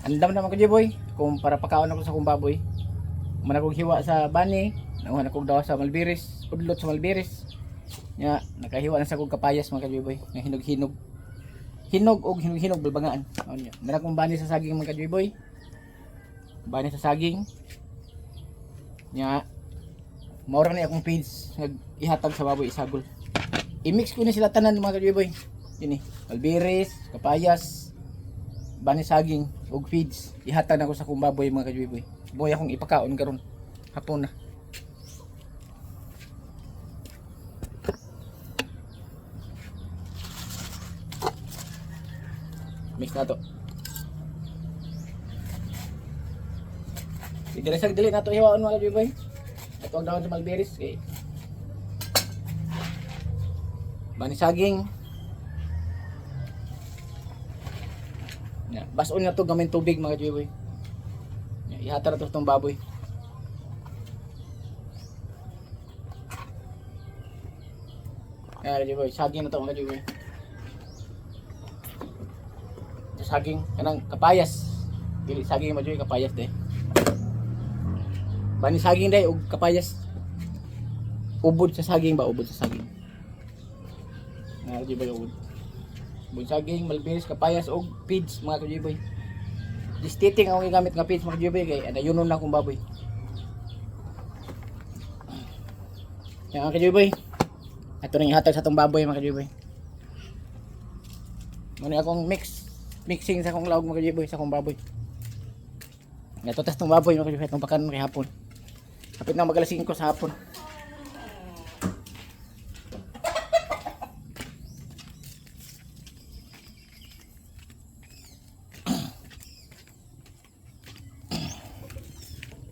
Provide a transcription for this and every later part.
Andam naman ko boy kung para pakaon ako sa kong baboy. Akong hiwa sa bani, nakuha na kong dawa sa Malbiris, udlot sa Malbiris. Nya nakahiwa na sa kong kapayas mga boy, nga hinog-hinog. Hinog og hinog-hinog balbangaan. Ano niya? Akong bani sa saging mga boy. Bani sa saging. Nya Maura na akong page nag ihatag sa baboy isagol. I-mix ko na sila tanan mga boy. Yun eh. Malbiris, kapayas, bani saging ug feeds ihatag na ko sa kong baboy mga kajuiboy boy. Akong ipakaon karon. Hapon na. Mix na to. Sa dili na to hiwaon mga kajuiboy ito ang dahon sa malberis kay bani saging Yeah. Bason na to gamay tubig mga jiboy. Yeah, ihata na to itong baboy. Ayan jiboy, saging na to mga. Ito saging, kanang kapayas. Dili saging mga jiboy, kapayas de. Bani saging day ug kapayas. Ubod sa saging ba? Ubod sa saging. Ayan jiboy, ubod. Ubod saging, malbiris, kapayas og feeds mga kajiboy. Distiting ang gamit nga feeds mga kajiboy kay ada yunon na akong baboy. Yan mga kajiboy. Ato nang ihatag sa tong baboy mga kajiboy. Muna akong mix mixing sa akong laog mga kajiboy sa akong baboy. Nga tas tong baboy mga kajiboy itong pakan kay hapon. Kapit na magalasing ko sa hapon.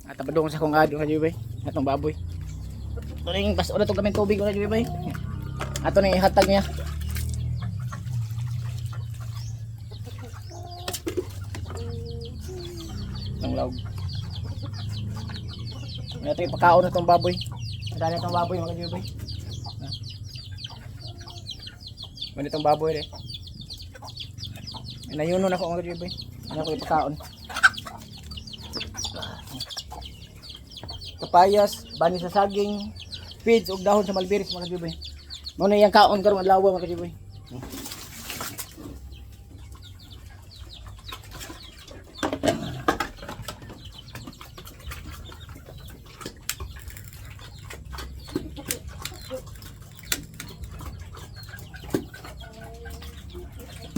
At abadong sa kong ado nga jibay. Atong baboy. Ito na yung bas ulit gamit tubig na jibay. Ato na yung ihatag niya. Ang laog. Ito yung pagkaon na itong baboy. Madali itong baboy mga jibay. Madali itong baboy rin. Nayunon ako mga jibay. Ano ko yung. Kapayas, bani sa saging, feeds ug dahon sa malbiris mga kajuboy. Mao na yang kaon karong adlaw mga kajuboy.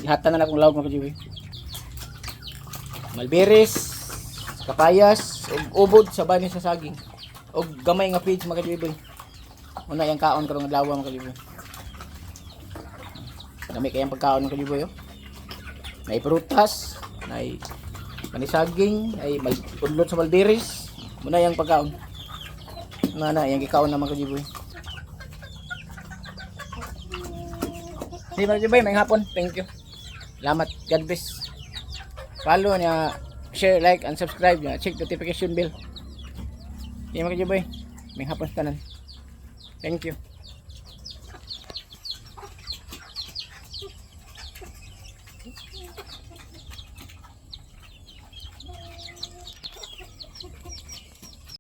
Ihatan na lang kong lawag mga kajuboy. Malbiris, kapayas, ug ubod sa bani sa saging. Og gamay nga feeds mga. Una yang kaon karong adlaw mga. Dami kayang pagkaon mga kajuboy oh. May prutas, may manisaging, ay may udlot sa malbiris. Muna yang pagkaon. Nga na, yang gikaon na mga kajuboy. Sige mga kajuboy, may hapon. Thank you. Salamat. God bless. Follow niya, share, like, and subscribe niya. Check notification bell. Sige mga kajuboy, may hapon. Thank you.